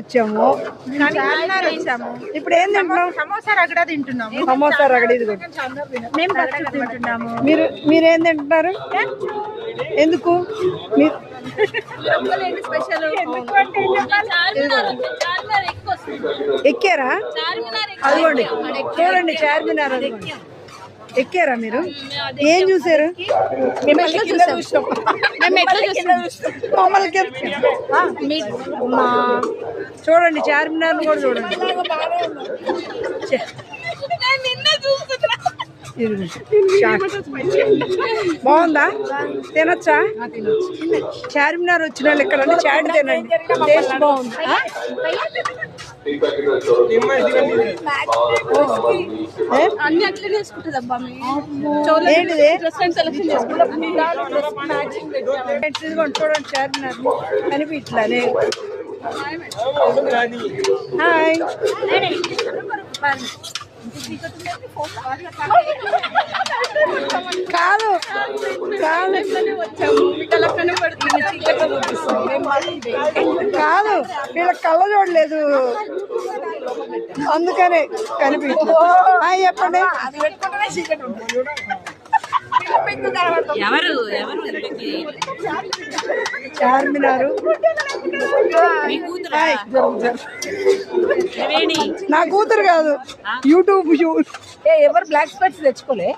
వచ్చాము. ఇప్పుడు ఏం తింటున్నాం సమోసా రగడ తింటున్నాము. సమోసా రగడి ఇది తింటున్నాము. మీరు మీరేం తింటున్నారు? ఎందుకు? మీరు స్పెషల్? ఎక్కారా? అదిగోండి. చూడండి చార్మినార్ అదిగోండి. ఎక్కారా మీరు? ఏం చూసారు చూడండి చార్మినార్ కూడా చూడండి. బాగుందా? తినొచ్చా? చార్మినార్ వచ్చిన వాళ్ళు ఇక్కడ చాట్ తినండి. టేస్ట్ బాగుంది? అన్ని వేసుకుంటుంది అబ్బా సెలెక్షన్ చేసుకుంటాం చూడండి కనిపించలే హాయ్. కాదు. కాదు. కాదు వీళ్ళ కళ్ళ చూడలేదు. అందుకనే కనిపించలేదు హాయ్ చెప్పండి. ఎవరు? ఎవరు? చార్మినారు. నా కూతురు కాదు. యూట్యూబ్ ఎవరు బ్లాక్ స్పెట్స్ తెచ్చుకోలే?